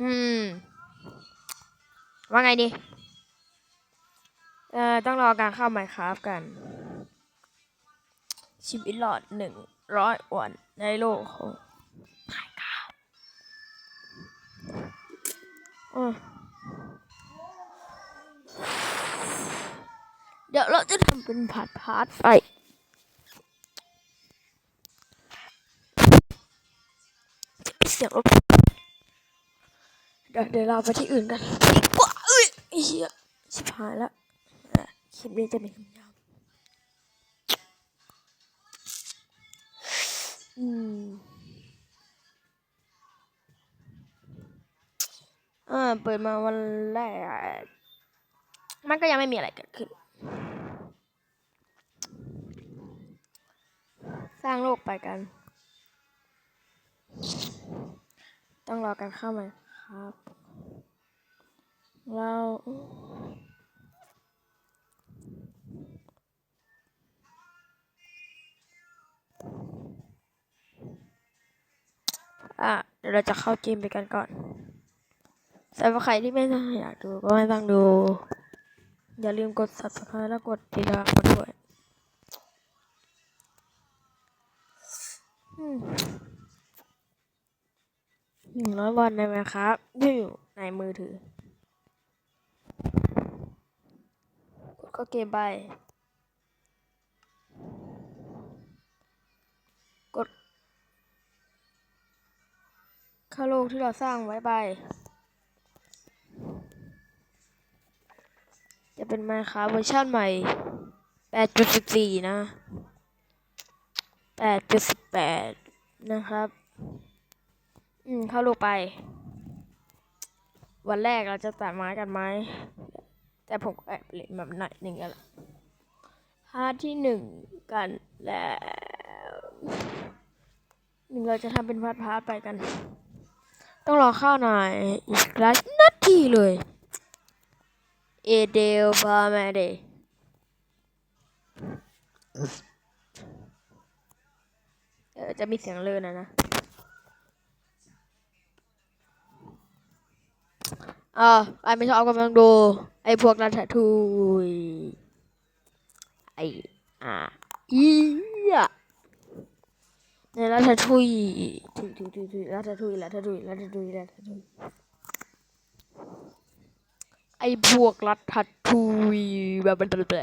อืม ว่าไงดี เอ่อ ต้องรอการเข้าไมค์ครับกัน ชีวิตหลอดหนึ่งร้อยวันในโลกของไมค์ครับอืมเดี๋ยวเราจะทำเป็นพาร์ทพาร์ทไปเสียงรถ เดี๋ยวเดี๋ยวเราไปที่อื่นกันดีกว่าเอ้ยไอ้เหี้ยชิบหายละคลิปนี้จะเป็นคำยาวอืมอ่าเปิดมาวันแรก มันก็ยังไม่มีอะไรเกิดขึ้น สร้างโลกไปกัน ต้องรอกันเข้ามา ครับ เรา อะเดี๋ยวเราจะเข้าเกมไปกันก่อนสำหรับใครที่ไม่อยากดูก็ไม่ต้องดู อย่าลืมกด subscribe แล้วกดติดตามด้วยอืม หนึ่ งร้อยวันได้ไหมครับที่อยู่ในมือถือ กดเข้าเกมไป กดเข้าโลกที่เราสร้างไว้ไป จะเป็น Minecraft เวอร์ชันใหม่ 8.14 นะ 8.18 นะครับ อืม เข้าลูกไป วันแรกเราจะตัดไม้กันไหม แต่ผมแอบเล่นแบบหน่อยหนึ่งกันละพาร์ทที่หนึ่งกันแล้วหนึ่งเราจะทำเป็นพาร์ทพาร์ทไปกัน ต้องรอเข้าหน่อยอีกหลายนาทีเลย เอเดลพามาเดเออจะมีเสียงเลื่อนนะนะ อ่าไอไม่ชอบกำลังดู ไอพวกรัฐทุยไออ่าอีอะในรัฐทุยทุยทุยทุยทุยรัฐทุยรัฐทุยรัฐทุยรัฐทุยไอพวกรัฐทุยแบบมันเปล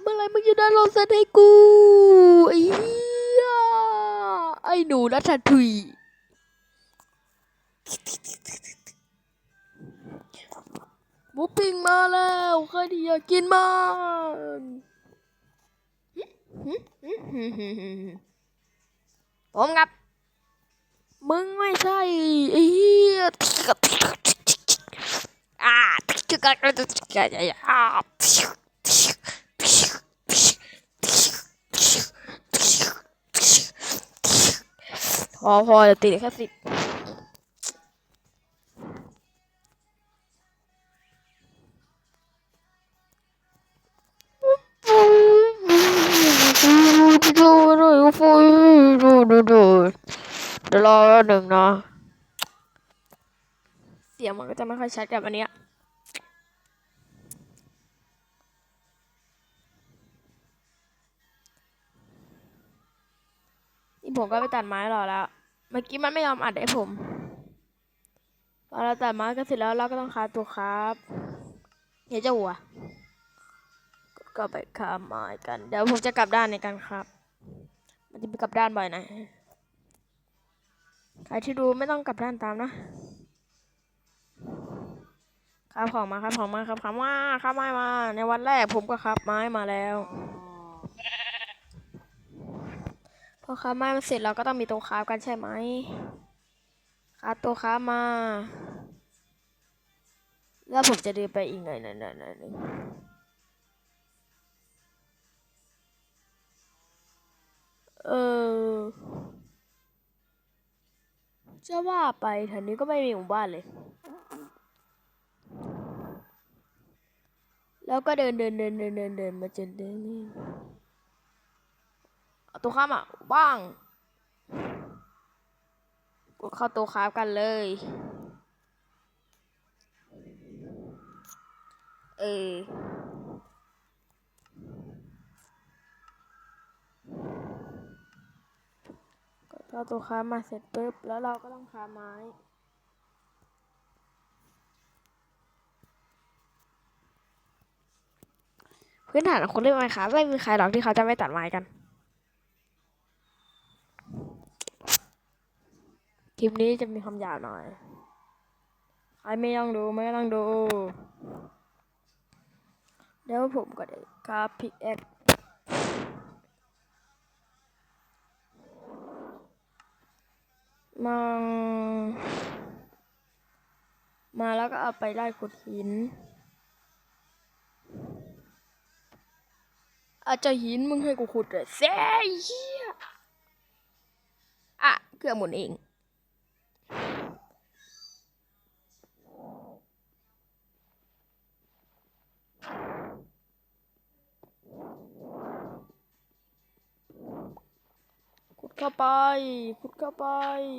เมื่อไหรมึงจะได้ลงเซตให้กูไอ้เหี้ยไอ้หนูรัฐทุยหมูปิ้งมาแล้วใครที่อยากกินมันผมครับ มึงไม่ใช่ไอ้เหี้ยอ่าอ่า พอพอจะติดแค่สิบเดี๋ยวรอหนึ่งนะเสียงมันก็จะไม่ค่อยชัดกับอันเนี้ย ผมก็ไปตัดไม้รอแล้ว เมื่อกี้มันไม่ยอมอัดให้ผมพอเราตัดไม้ก็เสร็จแล้วเราก็ต้องคาตัวครับเดี๋ยวจะหัว ก็ไปคาไม้กัน เดี๋ยวผมจะกลับด้านในกันครับ มันจะไปกลับด้านบ่อยหนะใครที่ดูไม่ต้องกลับด้านตามนะ ครับของมาครับของมาครับครับมาครับไม้มา ในวันแรกผมก็ครับไม้มาแล้ว พอค้าไม้มาเสร็จเราก็ต้องมีตัวค้าฟกันใช่ไหมค้าตัวค้ามา แล้วผมจะเดินไปอีกหน่อยหน่อยหน่อยหน่อยหนึ่งเออจะว่าไปแถวนี้ก็ไม่มีหมู่บ้านเลย แล้วก็เดินเดินเดินเดินเดินเดินมาจอเดินนี่ ตัวข้ามอะว่างกดเข้าตัวคราฟกันเลย เออกดเข้าตัวครามาเสร็จปุ๊บ แล้วเราก็ต้องคราไม้ พื้นฐานของคนเล่นไม้ครับไม่มีใครหรอกที่เขาจะไม่ตัดไม้กัน คลิปนี้จะมีคำหยาบหน่อย ใครไม่ต้องดูไม่ต้องดู เดี๋ยวผมก็ได้ครับพิกแอคมามาแล้วก็เอาไปไล่ขุดหิน อาจจะหินมึงให้กูขุดเลยเซ่เหี้ยอะเกือบหมดเองาไปขุดเข้าไป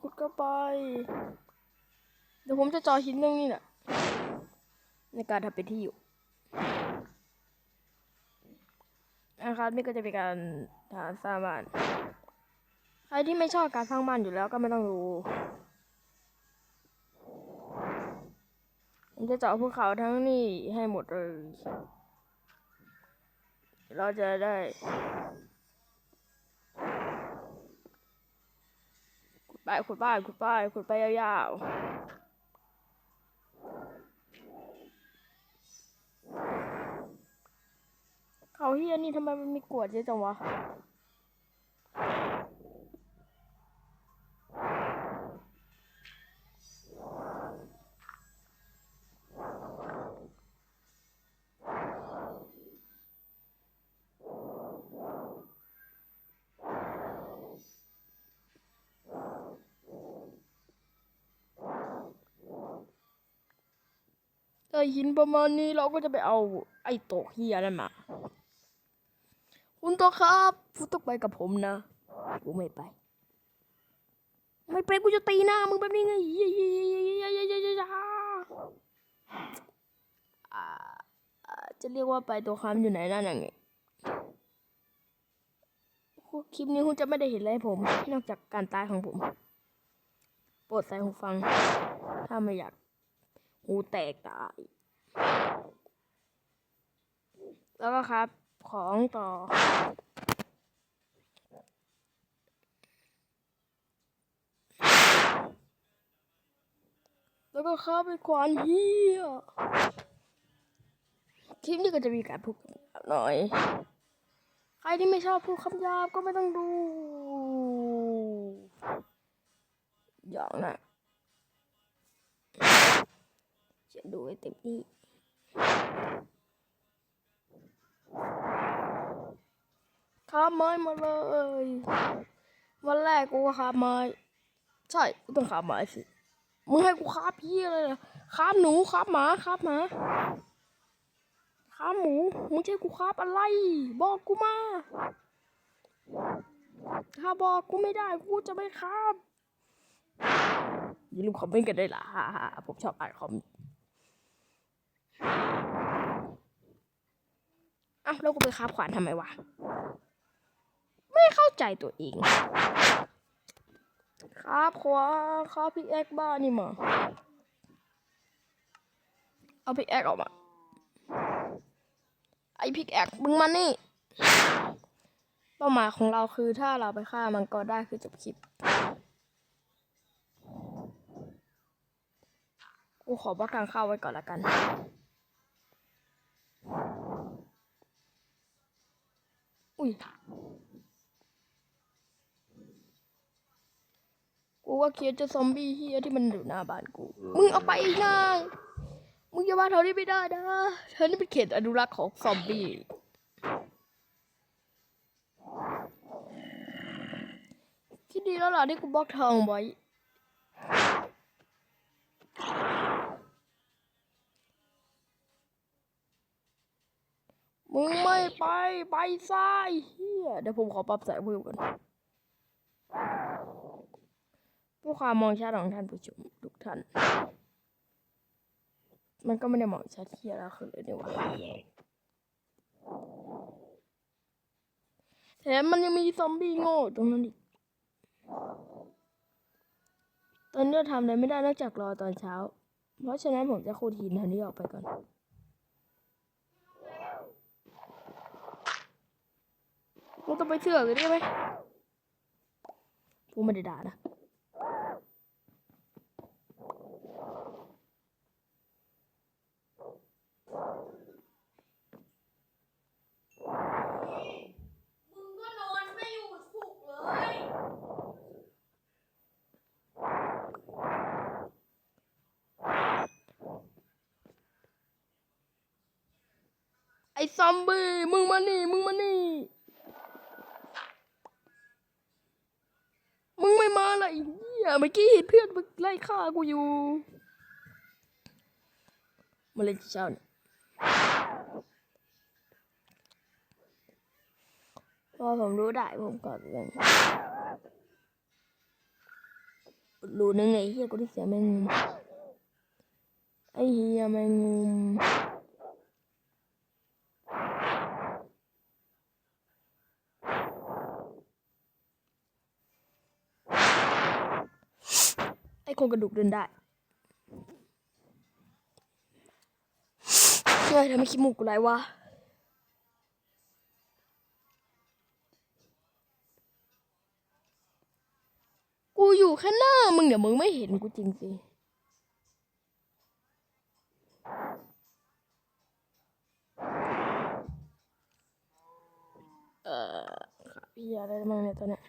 ขุดเข้าไป เดี๋ยวผมจะจอหินตรงนี้แหละในการทำเป็นที่อยู่นะครับนี่ก็จะเป็นการฐานสร้างบ้าน ใครที่ไม่ชอบการสร้างบ้านอยู่แล้วก็ไม่ต้องดูผมจะเจาะภูเขาทั้งนี้ให้หมดเลย เราจะได้ ไปขุดไปขุดไปขุดไปยาวๆเขาเฮียนี่ทำไมมันมีกวดเยอะจังวะ แต่หินประมาณนี้เราก็จะไปเอาไอ้โตกเฮียนั่นมา คุณโตกครับคุณต้องไปกับผมนะกูไม่ไป ไม่ไปกูจะตีหน้ามึงแบบนี้ไงเหี้ยเหี้ยเหี้ยเหี้ยเหี้ยเหี้ยเหี้ยอ่าจะเรียกว่าไปตัวคำอยู่ไหนนั่นน่ะไงคลิปนี้คุณจะไม่ได้เห็นอะไรผม นอกจากการตายของผม โปรดใส่หูฟัง ถ้าไม่อยาก หูแตกตาย แล้วก็ครับ ของต่อ แล้วก็ข้าไปควานเฮียคลิปนี้ก็จะมีการพูดหยาบหน่อย ใครที่ไม่ชอบพูดคำหยาบก็ไม่ต้องดู อย่างน่ะ จะดูให้เต็มที่ค้าไม้มาเลย วันแรกกูก็ค้าไม้ ใช่กูต้องค้าไม้สิมึงให้กูค้าพี่อะไรล่ะค้าหนูค้าหมาค้าหมาค้าหมูมึงจะให้กูค้าอะไร บอกกูมา ถ้าบอกกูไม่ได้กูจะไม่ค้าอย่าลืมคอมเมนต์กันได้วยล่ะฮ่าฮ่าผมชอบอ่านคอม อ้าวแล้วกูไปคาบขวานทำไมวะ ไม่เข้าใจตัวเอง ครับขวานครับพิกแอคบ้านี่มาเอาพิกแอคออกมา ไอพิกแอคมึงมานี่ เป้าหมายของเราคือถ้าเราไปฆ่ามังกรได้คือจบคลิปกูขอบล็อกทางเข้าไว้ก่อนละกัน อุ้ยกูว่าเคลียร์เจะซอมบี้เฮียที่มันอยู่หน้าบ้านกู มึงเอาไปอีกนะมึงอย่ามาแถวนี้ไม่ได้นะเธอนี่เป็นเขตอนุรักษ์ของซอมบี้คิดดีแล้วล่ะที่กูบล็อกทางไว้ ไป ไปซ้ายเฮียเดี๋ยวผมขอปรับแสงเพิ่มก่อนเพื่อความมองชัดของท่านผู้ชมทุกท่าน มันก็ไม่ได้มองชัดเทียแล้วคือเลยเนี่ยวะแถมมันยังมีซอมบี้โง่ตรงนั้นอีก ตอนนี้ทำอะไรไม่ได้นอกจากรอตอนเช้า เพราะฉะนั้นผมจะขูดหินทันนี้ออกไปก่อน มึงต้องไปเชื่อกันได้ไหมกูไม่ได้ด่านะมึงก็นอนไม่อยู่สุขเลย ไอ้ซอมบี้มึงมานี่ มึงมานี่ มึงไม่มาเลยไอ้เมื่อกี้เห็นเพื่อนมึงไล่ฆ่ากูอยู่ มาเล่นเช้าเนี่ยพอผมรู้ได้ผมก็ยังรู้นึงไอ้เฮียกูได้เสียแมงมุมไอ้เฮียแมงมุม ไอ้โครงกระดูกเดินได้เฮ้ยทำไมขี้มูกกูไหลวะกูอยู่แค่หน้ามึงเดี๋ยวมึงไม่เห็นกูจริงสิเอ่อพี่อะไรมาเนี่ยตอนเนี้ย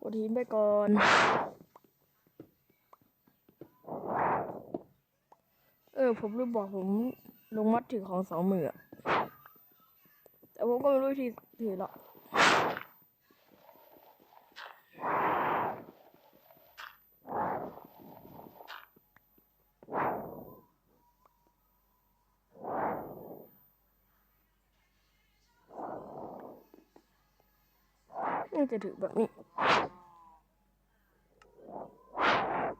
กดทิ้งไปก่อน เออ ผมลืมบอกผมลงมัดถือของสองมือแต่ผมก็ไม่รู้วิธีถือหรอกน่าจะถือแบบนี้ Whew.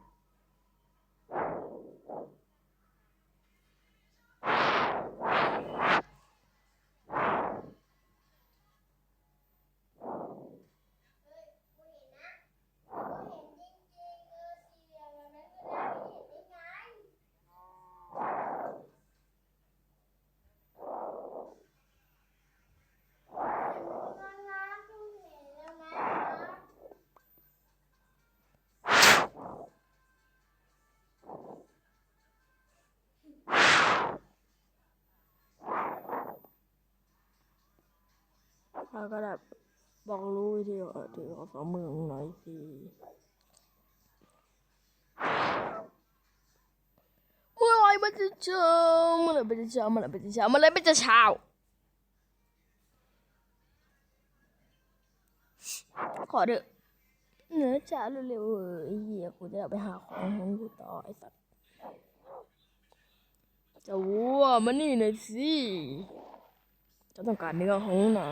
เราก็แบบบอกรู้วิธีเออถือของสองมืองหน่อยสิเมื่อไรมันจะเช้าเมื่อไรมันจะเช้าเมื่อไรมันจะเช้าเมื่อไรมันจะเช้าขอเถอะเนื้อจ้าเร็วๆเออไอ้เหี้ยกูจะได้ไปหาของของกูต่อไอ้สัตว์เจะวัวมานี่หน่อยสิจะต้องการเนื้อของนะ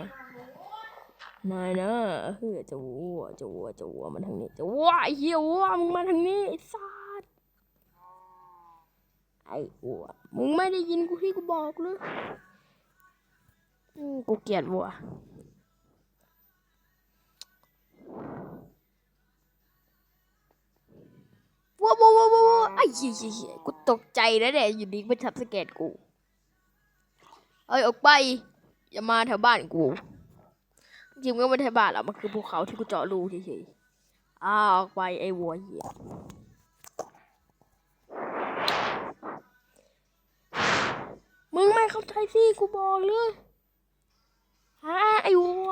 นายนะเฮ้ยจะวัวจะวัวจะวัวมันทางนี้จะวัวไอ้เหี้ยวัวมึงมาทางนี้ไอ้สัสไอ้วัวมึงไม่ได้ยินกูที่กูบอกเลยอืมกูเกลียดวัววัววัววัววัววัวไอ้เหี้ยเหี้ยเหี้ยกูตกใจแล้วเนี่ยอยู่ดีมันทับสเก็ตกูเอ้ยออกไปอย่ามาแถวบ้านกู จริงๆมันก็ไม่ใช่บ้านหรอกมันคือภูเขาที่กูเจาะรูเฉยๆอ้าวออกไปไอ้วัวเหี้ยมึงไม่เข้าใจสิกูบอกเลยฮะไอ้วัว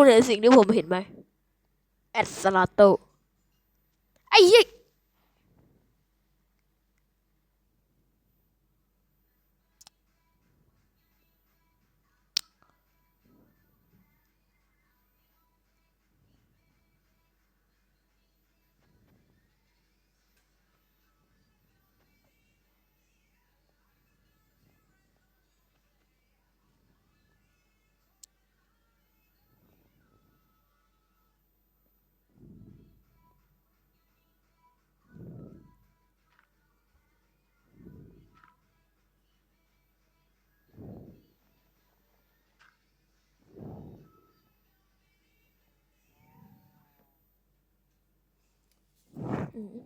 คุณเห็นสิ่งที่ผมเห็นไหมแอดสลาโตไอ้เหี้ย 嗯，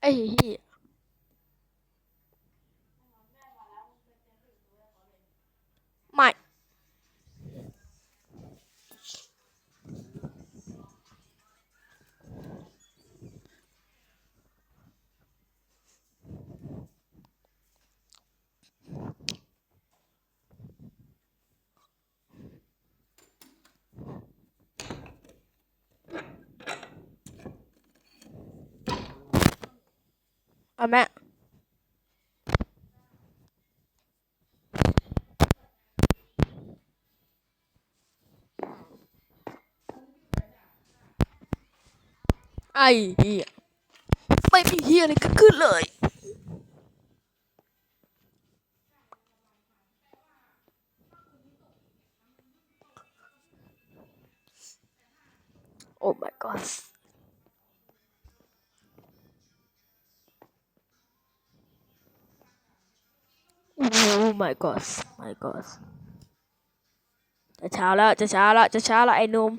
哎，嘿。 อ้เหี้ยไม่มีเหี้ยอะไรเกิดขึ้นเลยโอ้ my god โอ้ my god my god จะเช้าแล้วจะเช้าแล้วจะเช้าแล้วไอ้หนุ่ม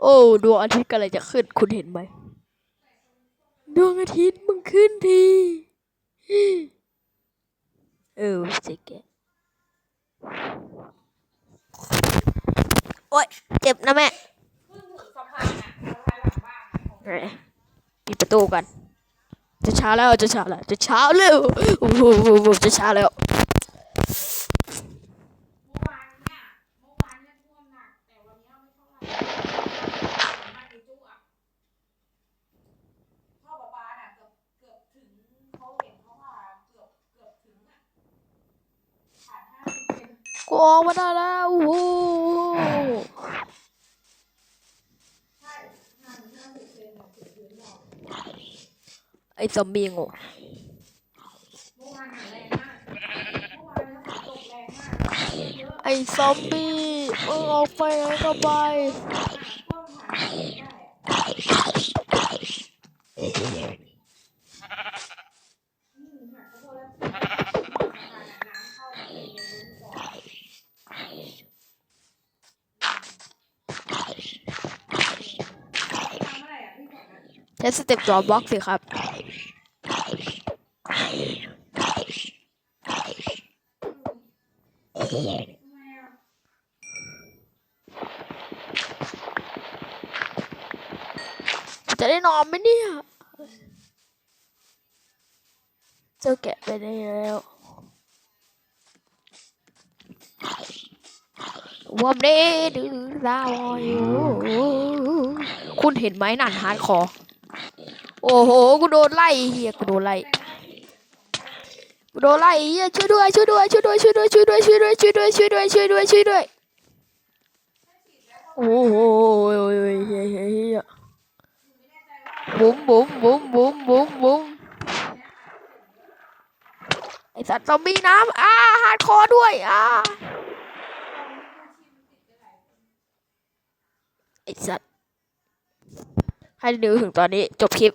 โอ้ดวงอาทิตย์กำลังจะขึ้นคุณเห็นไหมดวงอาทิตย์มึงขึ้นทีเออเจ๊แกโอ๊ยเจ็บนะแม่ขึ้นถึงสะพานอะสะพานหลังบ้านอะของเอ้ยปิดประตูกัน จะเช้าแล้วจะเช้าแล้วจะเช้าแล้วโอ้โหจะเช้าแล้ว ออกมาได้แล้วโอ้ไอ้จอมบี้งูไอ้ซอมบี้มึงออกไปไหนก็ไป ใช้สเต็ปดรอปบล็อกสิครับ จะได้นอนไหมเนี่ย เจ้าแกะไปได้แล้ววันนี้ดูดาวอยู่ คุณเห็นไหมนั่นฮาร์ดคอร์ โอ้โห กูโดนไล่เฮียกูโดนไล่ กูโดนไล่เฮียช่วยด้วย ช่วยด้วย ช่วยด้วย ช่วยด้วย ช่วยด้วย ช่วยด้วย ช่วยด้วย ช่วยด้วย ช่วยด้วย ช่วยด้วย โอ้โหเฮียเฮียเฮียบุ้มบุ้มบุ้มบุ้มบุ้มบุ้มไอสัตว์ซอมบี้น้ำอ่าฮาร์ดคอร์ด้วยอ่าไอสัตว์ให้ดูถึงตอนนี้จบคลิป